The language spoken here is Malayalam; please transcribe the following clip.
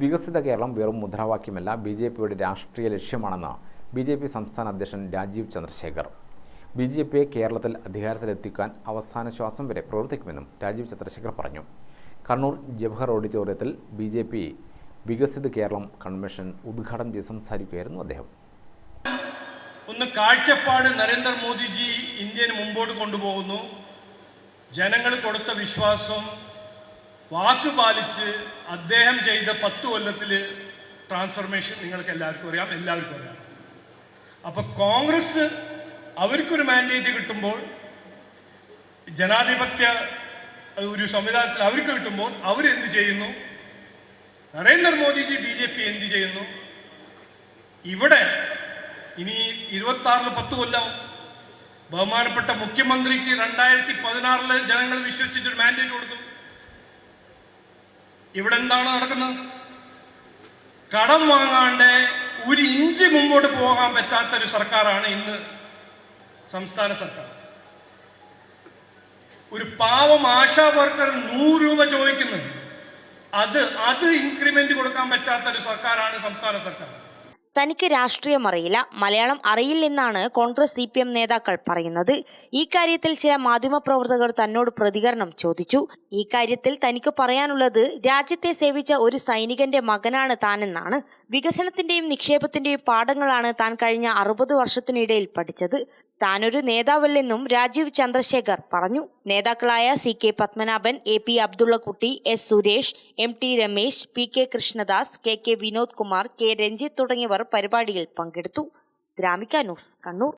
വികസിത കേരളം വെറും മുദ്രാവാക്യമല്ല ബി ജെ പിയുടെ രാഷ്ട്രീയ ലക്ഷ്യമാണെന്ന് ബി ജെ പി സംസ്ഥാന അധ്യക്ഷൻ രാജീവ് ചന്ദ്രശേഖർ. ബി ജെ പിയെ കേരളത്തിൽ അധികാരത്തിലെത്തിക്കാൻ അവസാന ശ്വാസം വരെ പ്രവർത്തിക്കുമെന്നും രാജീവ് ചന്ദ്രശേഖർ പറഞ്ഞു. കണ്ണൂർ ജവഹർ ഓഡിറ്റോറിയത്തിൽ ബി ജെ പി വികസിത കേരളം കൺവെൻഷൻ ഉദ്ഘാടനം ചെയ്ത് സംസാരിക്കുകയായിരുന്നു അദ്ദേഹം. ഒന്ന് കാഴ്ചപ്പാട് നരേന്ദ്രമോദിജി ഇന്ത്യന് മുമ്പോട്ട് കൊണ്ടുപോകുന്നു. ജനങ്ങൾ കൊടുത്ത വിശ്വാസം വാക്ക് പാലിച്ച് അദ്ദേഹം ചെയ്ത പത്ത് കൊല്ലത്തിൽ ട്രാൻസ്ഫോർമേഷൻ നിങ്ങൾക്ക് എല്ലാവർക്കും അറിയാം എല്ലാവർക്കും അറിയാം. അപ്പൊ കോൺഗ്രസ് അവർക്കൊരു മാൻഡേറ്റ് കിട്ടുമ്പോൾ ജനാധിപത്യ ഒരു സംവിധാനത്തിൽ അവർക്ക് കിട്ടുമ്പോൾ അവരെന്ത് ചെയ്യുന്നു? നരേന്ദ്രമോദിജി ബി ജെ പി എന്ത് ചെയ്യുന്നു? ഇവിടെ ഇനി ഇരുപത്തി ആറിൽ പത്ത് കൊല്ലം. ബഹുമാനപ്പെട്ട മുഖ്യമന്ത്രിക്ക് രണ്ടായിരത്തി പതിനാറിൽ ജനങ്ങൾ വിശ്വസിച്ചിട്ടൊരു മാൻഡേറ്റ് കൊടുത്തു. ഇവിടെ എന്താണ് നടക്കുന്നത്? കടം വാങ്ങാണ്ട് ഒരു ഇഞ്ച് മുമ്പോട്ട് പോകാൻ പറ്റാത്തൊരു സർക്കാരാണ് ഇന്ന് സംസ്ഥാന സർക്കാർ. ഒരു പാവം ആശാ വർക്കർ നൂറ് രൂപ ചോദിക്കുന്നു. അത് അത് ഇൻക്രിമെന്റ് കൊടുക്കാൻ പറ്റാത്ത ഒരു സർക്കാരാണ് സംസ്ഥാന സർക്കാർ. തനിക്ക് രാഷ്ട്രീയം അറിയില്ല. മലയാളം അറിയില്ലെന്നാണ് കോൺഗ്രസ് സി പി എം നേതാക്കൾ പറയുന്നത്. ഈ കാര്യത്തിൽ ചില മാധ്യമപ്രവർത്തകർ തന്നോട് പ്രതികരണം ചോദിച്ചു. ഈ കാര്യത്തിൽ തനിക്ക് പറയാനുള്ളത് രാജ്യത്തെ സേവിച്ച ഒരു സൈനികന്റെ മകനാണ് താനെന്നാണ്. വികസനത്തിന്റെയും നിക്ഷേപത്തിന്റെയും പാഠങ്ങളാണ് താൻ കഴിഞ്ഞ അറുപത് വർഷത്തിനിടയിൽ പഠിച്ചത്. താനൊരു നേതാവല്ലെന്നും രാജീവ് ചന്ദ്രശേഖർ പറഞ്ഞു. നേതാക്കളായ C K Padmanabhan A P Abdullakutty S Suresh M T Ramesh P K Krishnadas K K Vinod Kumar K Ranjith തുടങ്ങിയവർ പരിപാടിയിൽ പങ്കെടുത്തു. ഗ്രാമിക ന്യൂസ് കണ്ണൂർ.